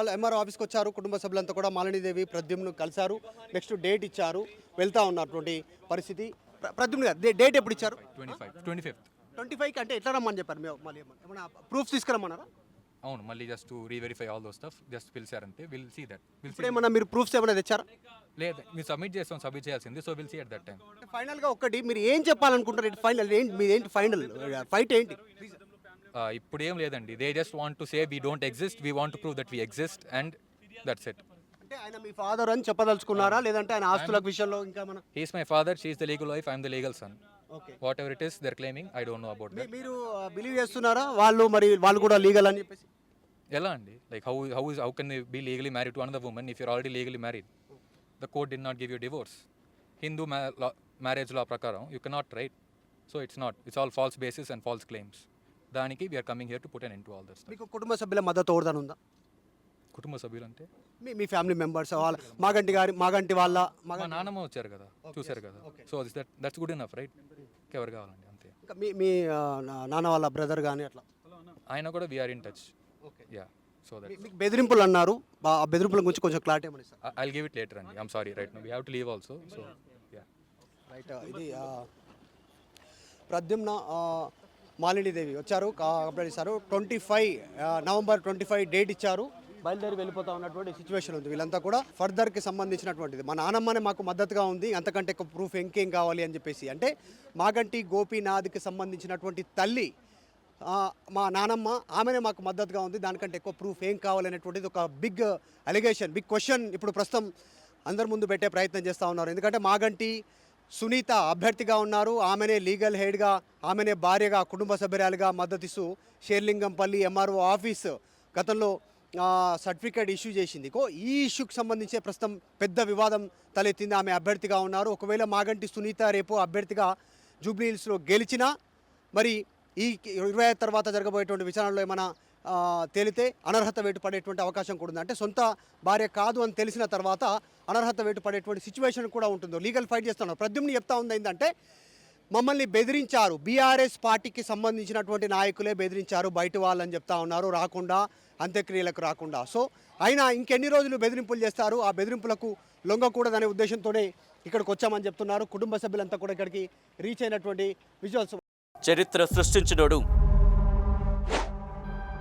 MRO ఆఫీస్కి వచ్చారు. కుటుంబ సభ్యులంతా కూడా మాలినీదేవి ప్రద్యుమ్ను కలిశారు. నెక్స్ట్ డేట్ ఇచ్చారు. వెళ్తా ఉన్నటువంటి పరిస్థితి. ప్ర- ప్రద్యుమ్న గారు డేట్ ఎప్పుడు ఇచ్చారు? ట్వంటీ ఫైవ్ ట్వంటీ ఫైవ్కి అంటే ఎట్లా రమ్మని చెప్పారు? మేము మళ్ళీ ఏమన్నా- ప్రూఫ్స్ తీసుకురమ్మన్నారా? అవును మళ్ళీ just reverify all those stuff just పిలిచారంతే. Will see that ఇప్పుడు ఏమన్నా మీరు ప్రూఫ్స్ ఏమైనా తెచ్చారా? లేదు మీరు సబ్మిట్ చేస్తాం సబ్మిట్ చేయాల్సింది so will see at that time ఫైనల్గా ఒక్కటి మీరు ఏం చెప్పాలనుకుంటారు ఫైనల్ ఏంటి మీ ఏంటి ఫైనల్ ఫైట్ ఏంటి? ఇప్పుడు ఏం లేదండి. They just want to say we don't exist we want to prove that we exist and that's it అంటే ఆయన మీ ఫాదర్ అని చెప్పదలుచుకున్నారా? లేదంటే ఆయన ఆస్తుల విషయంలో ఇంకా మన he's my father she's the legal wife I'm the legal son okay. Whatever it is they're claiming I don't know about that మీరు బిలీవ్ చేస్తున్నారా? వాళ్ళు మరి వాళ్ళు కూడా లీగల్ అని చెప్పేసి? ఎలా అండి? Like how how how can be legally married to another woman if you're already legally married the court did not give you divorce Hindu marriage law ప్రకారం you cannot right so it's not it's all false basis and false claims దానికి we're coming here to put an end to all this మీకు కుటుంబ సభ్యుల మద్దతు ఎవరిదని ఉందా? కుటుంబ సభ్యులు అంటే మీ మీ ఫ్యామిలీ మెంబర్స్ వాళ్ళ మాగంటి గారి మాగంటి వాళ్ళ మా మగ నాన్నమ్మ వచ్చారు కదా చూశారు కదా. So that that's good enough right ఎవరు కావాలండి అంతే. ఇంకా మీ మీ నాన్న వాళ్ళ బ్రదర్ కానీ అట్లా? ఆయన కూడా we're in touch okay. Yeah so that మీకు బెదిరింపులు అన్నారు ఆ బెదిరింపుల గురించి కొంచెం క్లారిటీ ఏమని sir I'll give it later అండి I'm sorry right we have to leave also so yeah right ఇది ఆ, ప్రద్యుమ్న ఆ, మాలినీదేవి వచ్చారు కంప్లైంట్ ఇచ్చారు. Twenty five November twenty five date ఇచ్చారు. బయలుదేరి వెళ్ళిపోతా ఉన్నటువంటి సిచ్యువేషన్ ఉంది. వీళ్ళంతా కూడా ఫర్దర్కి సంబంధించినటువంటిది. మా నానమ్మనే మాకు మద్దతుగా ఉంది. అంతకంటే ఎక్కువ ప్రూఫ్ ఇంకేం కావాలి అని చెప్పేసి. అంటే మాగంటి గోపీనాథ్కి సంబంధించినటువంటి తల్లి మా నానమ్మ ఆమెనే మాకు మద్దతుగా ఉంది. దానికంటే ఎక్కువ ప్రూఫ్ ఏం కావాలనేటువంటిది ఒక బిగ్ అలిగేషన్ బిగ్ క్వశ్చన్ ఇప్పుడు ప్రస్తుతం అందరి ముందు పెట్టే ప్రయత్నం చేస్తూ ఉన్నారు. ఎందుకంటే మాగంటి సునీత అభ్యర్థిగా ఉన్నారు. ఆమెనే లీగల్ హెడ్గా ఆమెనే భార్యగా కుటుంబ సభ్యురాలుగా మద్దతిస్తూ షేర్లింగంపల్లి ఎంఆర్ఓ ఆఫీస్ గతంలో సర్టిఫికేట్ ఇష్యూ చేసింది. కో ఈ ఇష్యూకి సంబంధించి ప్రస్తుతం పెద్ద వివాదం తలెత్తింది. ఆమె అభ్యర్థిగా ఉన్నారు. ఒకవేళ మాగంటి సునీత రేపు అభ్యర్థిగా జూబ్లీ హిల్స్లో గెలిచినా మరి ఈ ఇరవై తర్వాత జరగబోయేటువంటి విచారణలో ఏమైనా తేలితే అనర్హత వేటు పడేటువంటి అవకాశం కూడా ఉంది. అంటే సొంత భార్య కాదు అని తెలిసిన తర్వాత అనర్హత వేటు పడేటువంటి సిచ్యువేషన్ కూడా ఉంటుంది? లీగల్ ఫైట్ చేస్తున్నారు ప్రద్యుమ్ని చెప్తా ఉంది ఏంటంటే మమ్మల్ని బెదిరించారు. బీఆర్ఎస్ పార్టీకి సంబంధించినటువంటి నాయకులే బెదిరించారు. బయట వాళ్ళని చెప్తా ఉన్నారు. రాకుండా అంత్యక్రియలకు రాకుండా. సో అయినా ఇంకెన్ని రోజులు బెదిరింపులు చేస్తారు? ఆ బెదిరింపులకు లొంగకూడదనే ఉద్దేశంతోనే ఇక్కడికి వచ్చామని చెప్తున్నారు. కుటుంబ సభ్యులంతా కూడా ఇక్కడికి రీచ్ అయినటువంటి విజువల్స్ చరిత్ర సృష్టించినోడు